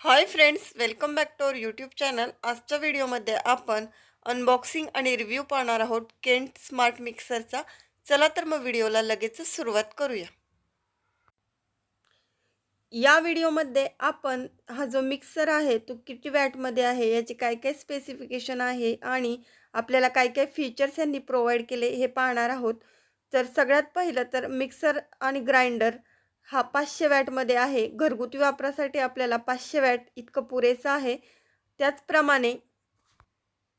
Hi friends welcome back to our YouTube channel. आजच्या व्हिडिओमध्ये आपण अनबॉक्सिंग आणि रिव्ह्यू पाहणार आहोत केंट स्मार्ट मिक्सरचा चला तर मग व्हिडिओला लगेचच सुरुवात करूया. या व्हिडिओमध्ये आपण हा जो मिक्सर आहे तो किती वॅटमध्ये आहे याचे काय काय स्पेसिफिकेशन आहे आणि आपल्याला काय काय फीचर्स यांनी प्रोव्हाइड केले हे पाहणार आहोत. तर सगळ्यात पहिलं तर मिक्सर आणि ग्राइंडर हा पाचशे वॅटमध्ये आहे. घरगुती वापरासाठी आपल्याला पाचशे वॅट इतकं पुरेसं आहे. त्याचप्रमाणे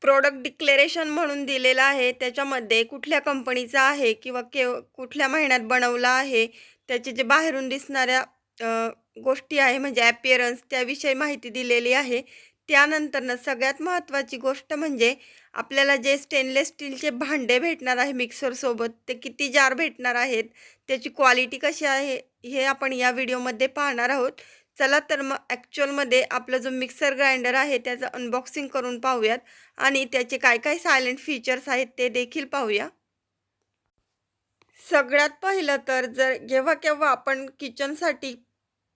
प्रोडक्ट डिक्लेरेशन म्हणून दिलेलं आहे. त्याच्यामध्ये कुठल्या कंपनीचा आहे किंवा के कुठल्या महिन्यात बनवला आहे. त्याचे जे बाहेरून दिसणाऱ्या गोष्टी आहे म्हणजे ॲपिअरन्स त्याविषयी माहिती दिलेली आहे. त्यानंतरनं सगळ्यात महत्त्वाची गोष्ट म्हणजे आपल्याला जे स्टेनलेस स्टीलचे भांडे भेटणार आहे मिक्सरसोबत ते किती जार भेटणार आहेत त्याची क्वालिटी कशी आहे हे आपण या व्हिडिओमध्ये पाहणार आहोत. चला तर मग ॲक्च्युअलमध्ये आपला जो मिक्सर ग्राइंडर आहे त्याचं अनबॉक्सिंग करून पाहूयात. आणि त्याचे काय काय सायलेंट फीचर्स आहेत ते देखील पाहूया. सगळ्यात पहिलं तर जर जेव्हा केव्हा आपण किचनसाठी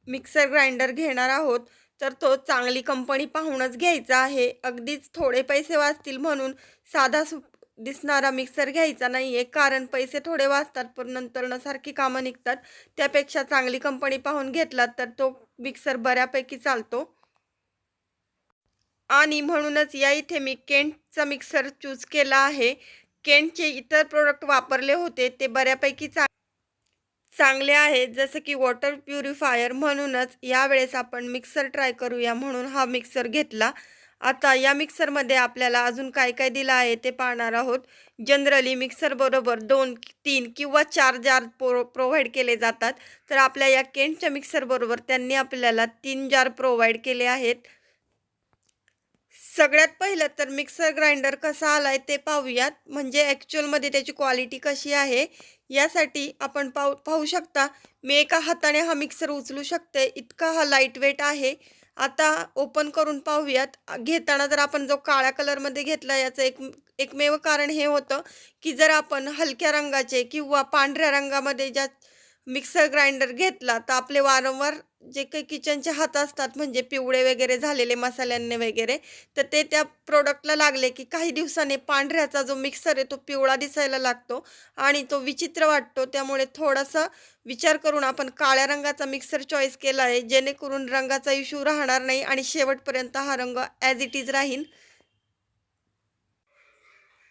मिक्सर ग्राइंडर घेणार आहोत तर तो चांगली कंपनी पाहूनच घ्यायचा आहे. अगदीच थोडे पैसे वाचतील म्हणून साधा सु दिसणारा मिक्सर घ्यायचा नाही आहे कारण पैसे थोडे वाचतात पण नंतरनं सारखी कामं निघतात. त्यापेक्षा चांगली कंपनी पाहून घेतला तर तो मिक्सर बऱ्यापैकी चालतो. आणि म्हणूनच या इथे मी केंटचा मिक्सर चूज केला आहे. केंटचे इतर प्रोडक्ट वापरले होते ते बऱ्यापैकी चा चांगले आहेत. जसं की वॉटर प्युरिफायर म्हणूनच यावेळेस आपण मिक्सर ट्राय करूया म्हणून हा मिक्सर घेतला. आता या मिक्सरमध्ये आपल्याला अजून काय काय दिलं आहे ते पाहणार आहोत. जनरली मिक्सरबरोबर दोन तीन किंवा चार जार प्रो प्रोव्हाइड केले जातात. तर आपल्या या केंटच्या मिक्सरबरोबर त्यांनी आपल्याला तीन जार प्रोव्हाइड केले आहेत. सगळ्यात पहिलं तर मिक्सर ग्राइंडर कसा आला आहे ते पाहूयात. म्हणजे ॲक्च्युअलमध्ये त्याची क्वालिटी कशी आहे यासाठी आपण पाहू पाहू शकता. मी एका हाताने हा मिक्सर उचलू शकते. इतका हा लाइट वेट आहे. आता ओपन करून पाहूयात. घेताना जर आपण जो काळ्या कलरमध्ये घेतला याचं एक एकमेव कारण हे होतं की जर आपण हलक्या रंगाचे किंवा पांढऱ्या रंगामध्ये ज्या मिक्सर ग्राइंडर घेतला तर आपले वारंवार जे काही किचनचे हात असतात म्हणजे पिवळे वगैरे झालेले मसाल्यांनी वगैरे तर ते त्या प्रोडक्टला लागले की काही दिवसाने पांढऱ्याचा जो मिक्सर आहे तो पिवळा दिसायला लागतो आणि तो विचित्र वाटतो. त्यामुळे थोडासा विचार करून आपण काळ्या रंगाचा मिक्सर चॉईस केला आहे जेणेकरून रंगाचा इश्यू राहणार नाही आणि शेवटपर्यंत हा रंग ॲज इट इज राहील.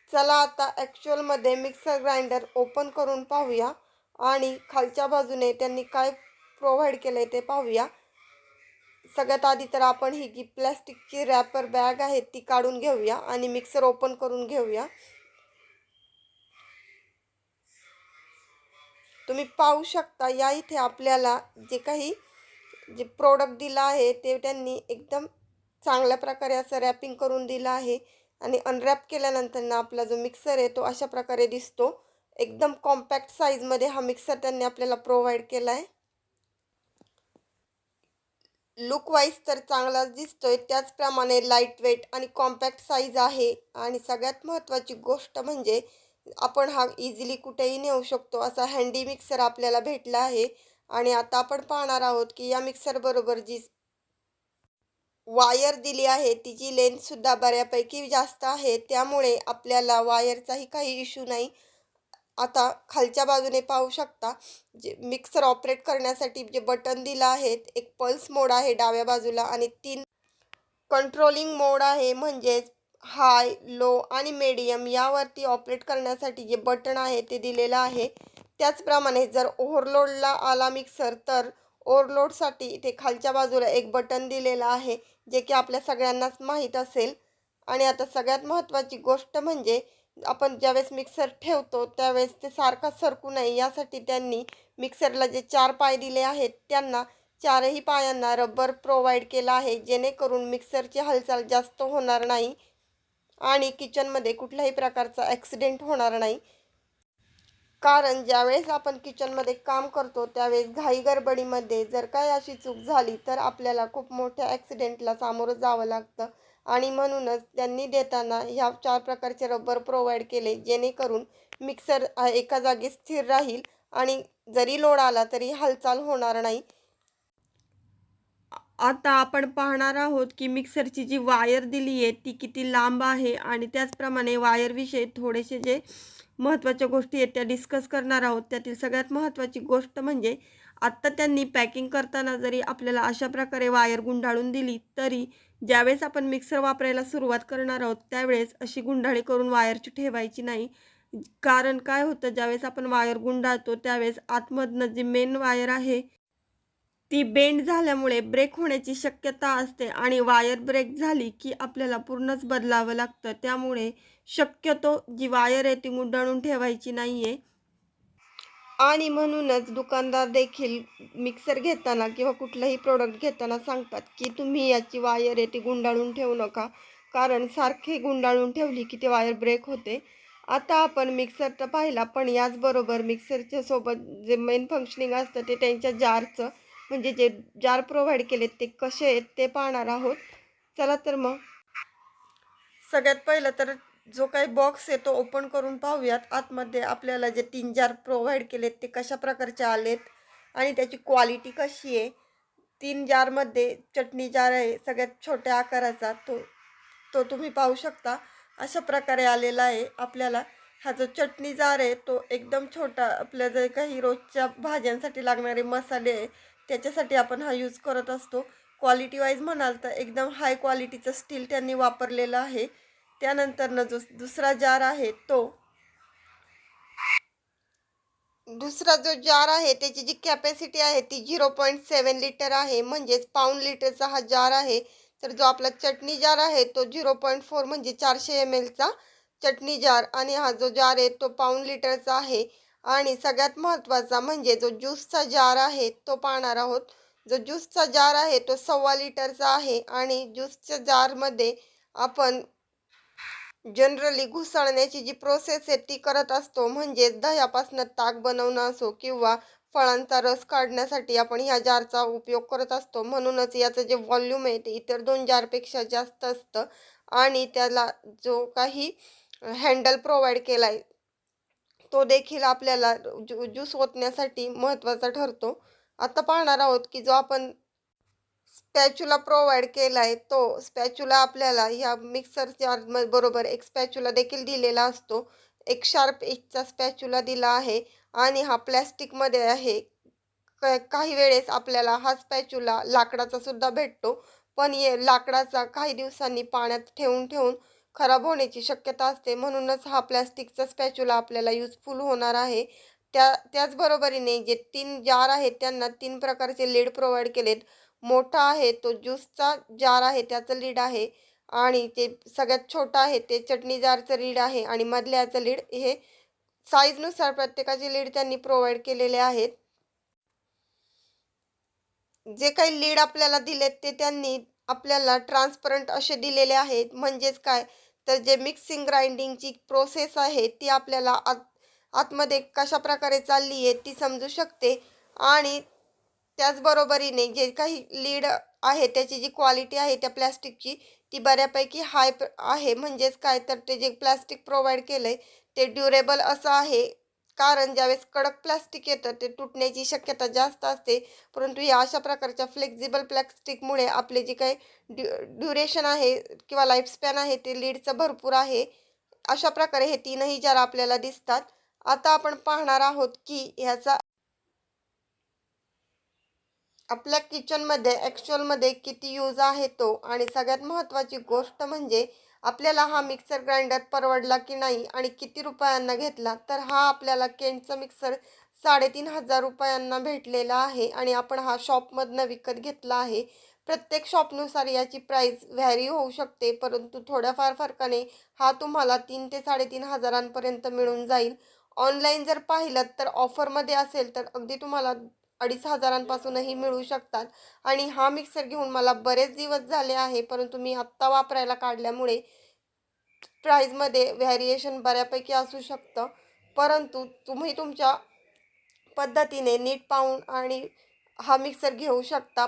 चला आता ॲक्च्युअलमध्ये मिक्सर ग्राइंडर ओपन करून पाहूया. आणि खालच्या बाजूने त्यांनी काय प्रोव्हाइड केलं आहे ते पाहूया. सगळ्यात आधी तर आपण ही जी प्लॅस्टिकची रॅपर बॅग आहे ती काढून घेऊया आणि मिक्सर ओपन करून घेऊया. तुम्ही पाहू शकता या इथे आपल्याला जे काही जे प्रोडक्ट दिलं आहे ते त्यांनी एकदम चांगल्या प्रकारे असं रॅपिंग करून दिलं आहे. आणि अनरॅप केल्यानंतर ना आपला जो मिक्सर आहे तो अशा प्रकारे दिसतो. एकदम कॉम्पॅक्ट साईजमध्ये हा मिक्सर त्यांनी आपल्याला प्रोव्हाइड केला आहे लुकवाईज तर चांगलाच दिसतोय. त्याचप्रमाणे लाइट वेट आणि कॉम्पॅक्ट साईज आहे. आणि सगळ्यात महत्त्वाची गोष्ट म्हणजे आपण हा इझिली कुठेही नेऊ शकतो. असा हँडी मिक्सर आपल्याला भेटला आहे. आणि आता आपण पाहणार आहोत की या मिक्सरबरोबर जी वायर दिली आहे तिची लेंथसुद्धा बऱ्यापैकी जास्त आहे. त्यामुळे आपल्याला वायरचाही काही इश्यू नाही. आता खालच्या बाजूने पाहू शकता जे मिक्सर ऑपरेट करण्यासाठी जे बटन दिलं आहे एक पल्स मोड आहे डाव्या बाजूला आणि तीन कंट्रोलिंग मोड आहे म्हणजेच हाय लो आणि मीडियम यावरती ऑपरेट करण्यासाठी जे बटन आहे ते दिलेलं आहे. त्याचप्रमाणे जर ओव्हरलोडला आला मिक्सर तर ओव्हरलोडसाठी इथे खालच्या बाजूला एक बटन दिलेलं आहे जे की आपल्या सगळ्यांनाच माहीत असेल. आणि आता सगळ्यात महत्त्वाची गोष्ट म्हणजे आपण ज्यावेळेस मिक्सर ठेवतो त्यावेळेस ते सारखा सरकू नये. यासाठी त्यांनी मिक्सरला जे चार पाय दिले आहेत त्यांना चारही पायांना रबर प्रोव्हाइड केला आहे जेणेकरून मिक्सरची हालचाल जास्त होणार नाही आणि किचनमध्ये कुठल्याही प्रकारचा ॲक्सिडेंट होणार नाही. कारण ज्यावेळेस आपण किचनमध्ये काम करतो त्यावेळेस घाई गडबडीमध्ये जर काय अशी चूक झाली तर आपल्याला खूप मोठ्या ॲक्सिडेंटला सामोरं जावं लागतं. आणि म्हणूनच त्यांनी देताना ह्या चार प्रकारचे रबर प्रोव्हाइड केले जेणेकरून मिक्सर एका जागी स्थिर राहील आणि जरी लोड आला तरी हालचाल होणार नाही. आता आपण पाहणार आहोत की मिक्सरची जी वायर दिली आहे ती किती लांब आहे आणि त्याचप्रमाणे वायरविषयी थोडेसे जे महत्त्वाच्या गोष्टी आहेत त्या डिस्कस करणार आहोत. त्यातील सगळ्यात महत्त्वाची गोष्ट म्हणजे आत्ता त्यांनी पॅकिंग करताना जरी आपल्याला अशा प्रकारे वायर गुंडाळून दिली तरी ज्यावेळेस आपण मिक्सर वापरायला सुरुवात करणार आहोत त्यावेळेस अशी गुंडाळी करून वायरची ठेवायची नाही. कारण काय होतं ज्यावेळेस आपण वायर गुंडाळतो त्यावेळेस आतमधनं जी मेन वायर आहे ती बेंड झाल्यामुळे ब्रेक होण्याची शक्यता असते आणि वायर ब्रेक झाली की आपल्याला पूर्णच बदलावं लागतं. त्यामुळे शक्यतो जी वायर आहे ती गुंडाळून ठेवायची नाही आहे आणि म्हणूनच दुकानदार देखील मिक्सर घेताना किंवा कुठलंही प्रोडक्ट घेताना सांगतात की तुम्ही याची वायर आहे ती गुंडाळून ठेवू नका. कारण सारखी गुंडाळून ठेवली की ती वायर ब्रेक होते. आता आपण मिक्सर तर पाहिला पण याचबरोबर मिक्सरच्या सोबत जे मेन फंक्शनिंग असतं ते त्यांच्या जारचं म्हणजे जे जार प्रोव्हाइड केलेत ते कसे आहेत ते पाहणार आहोत. चला तर मग. सगळ्यात पहिलं तर जो काही बॉक्स आहे तो ओपन करून पाहूयात. आतमध्ये आपल्याला जे तीन जार प्रोव्हाइड केलेत ते कशा प्रकारचे आलेत आणि त्याची क्वालिटी कशी आहे. तीन जारमध्ये चटणी जार आहे सगळ्यात छोट्या आकाराचा तो तो तुम्ही पाहू शकता. अशा प्रकारे आलेला आहे आपल्याला. हा जो चटणी जार आहे तो एकदम छोटा आपल्या जे काही रोजच्या भाज्यांसाठी लागणारे मसाले आहे त्याच्यासाठी आपण हा यूज करत असतो. क्वालिटी वाईज म्हणाल तर एकदम हाय क्वालिटीचं स्टील त्यांनी वापरलेलं आहे. त्यानंतरनं जो दुसरा जार आहे तो. दुसरा जो जार आहे त्याची जी कॅपॅसिटी आहे ती झिरो पॉईंट सेवन लिटर आहे. म्हणजेच पाऊण लिटरचा हा जार आहे. तर जो आपला चटणी जार आहे तो झिरो पॉईंट फोर म्हणजे चारशे एम एलचा चटणी जार. आणि हा जो जार आहे तो पाऊंड लिटरचा आहे. आणि सगळ्यात महत्त्वाचा म्हणजे जो ज्यूसचा जार आहे तो पाहणार आहोत. जो ज्यूसचा जार आहे तो सव्वा लिटरचा आहे आणि ज्यूसच्या जारमध्ये आपण जनरली घुसळण्याची जी प्रोसेस आहे ती करत असतो म्हणजेच दह्यापासून ताक बनवणं असो किंवा फळांचा रस काढण्यासाठी आपण ह्या जारचा उपयोग करत असतो. म्हणूनच याचं जे व्हॉल्यूम आहे ते इतर दोन जारपेक्षा जास्त असतं आणि त्याला जो काही हँडल प्रोव्हाइड केला आहे तो देखील आपल्याला ज्यू ज्यूस ओतण्यासाठी महत्त्वाचा ठरतो. आता पाहणार आहोत की जो आपण स्पॅच्युला प्रोव्हाइड केला आहे तो स्पॅच्युला आपल्याला ह्या मिक्सर जार बरोबर एक स्पॅच्युला देखील दिलेला असतो. एक शार्प एजचा स्पॅच्युला दिला आहे आणि हा प्लॅस्टिकमध्ये आहे. क काही वेळेस आपल्याला हा स्पॅच्युला लाकडाचा सुद्धा भेटतो. पण ये लाकडाचा काही दिवसांनी पाण्यात ठेवून ठेवून खराब होण्याची शक्यता असते. म्हणूनच हा प्लॅस्टिकचा स्पॅच्युला आपल्याला युजफुल होणार आहे. त्या त्याचबरोबरीने जे तीन जार आहेत त्यांना तीन प्रकारचे लीड प्रोव्हाइड केलेत. मोठा आहे तो ज्यूसचा जार आहे त्याचं लीड आहे. आणि ते सगळ्यात छोटा आहे ते चटणी जारचं लीड आहे. आणि मधल्याचं लीड हे साईजनुसार प्रत्येकाचे लीड त्यांनी प्रोव्हाइड केलेले आहेत. जे काही लीड आपल्याला दिलेत ते त्यांनी आपल्याला ट्रान्सपरंट असे दिलेले आहेत. म्हणजेच काय? तर जे मिक्सिंग ग्राइंडिंगची प्रोसेस आहे ती आपल्याला आत आतमध्ये कशा प्रकारे चालली आहे ती समजू शकते. आणि त्याचबरोबरीने जे काही लीड आहे त्याची जी क्वालिटी आहे त्या प्लॅस्टिकची ती बऱ्यापैकी हाय आहे. म्हणजेच काय तर ते जे प्लॅस्टिक प्रोव्हाइड केलं आहे ते ड्युरेबल असं आहे. कारण ज्यावेळेस कडक प्लास्टिक येतं ते तुटण्याची शक्यता जास्त असते. परंतु या अशा प्रकारच्या फ्लेक्झिबल प्लॅस्टिकमुळे आपले जे काही ड्यु ड्युरेशन आहे किंवा लाईफस्पॅन आहे ते लीडचं भरपूर आहे. अशा प्रकारे हे तीनही जार आपल्याला दिसतात. आता आपण पाहणार आहोत की ह्याचा आपल्या किचनमध्ये ॲक्च्युअलमध्ये किती यूज आहे तो. आणि सगळ्यात महत्त्वाची गोष्ट म्हणजे आपल्याला हा मिक्सर ग्राइंडर परवडला की नाही आणि किती रुपयांना घेतला तर हा आपल्याला केंटचा मिक्सर साडेतीन हजार रुपयांना भेटलेला आहे आणि आपण हा शॉपमधनं विकत घेतला आहे. प्रत्येक शॉपनुसार याची प्राईस व्हॅरी होऊ शकते परंतु थोड्याफार फरकाने हा तुम्हाला तीन ते साडेतीन हजारांपर्यंत मिळून जाईल. ऑनलाईन जर पाहिलं तर ऑफरमध्ये असेल तर अगदी तुम्हाला अडीच हजारांपासूनही मिळू शकतात. आणि हा मिक्सर घेऊन मला बरेच दिवस झाले आहे परंतु मी आत्ता वापरायला काढल्यामुळे प्राईजमध्ये व्हॅरिएशन बऱ्यापैकी असू शकतं. परंतु तुम्ही तुमच्या पद्धतीने नीट पाहून आणि हा मिक्सर घेऊ शकता.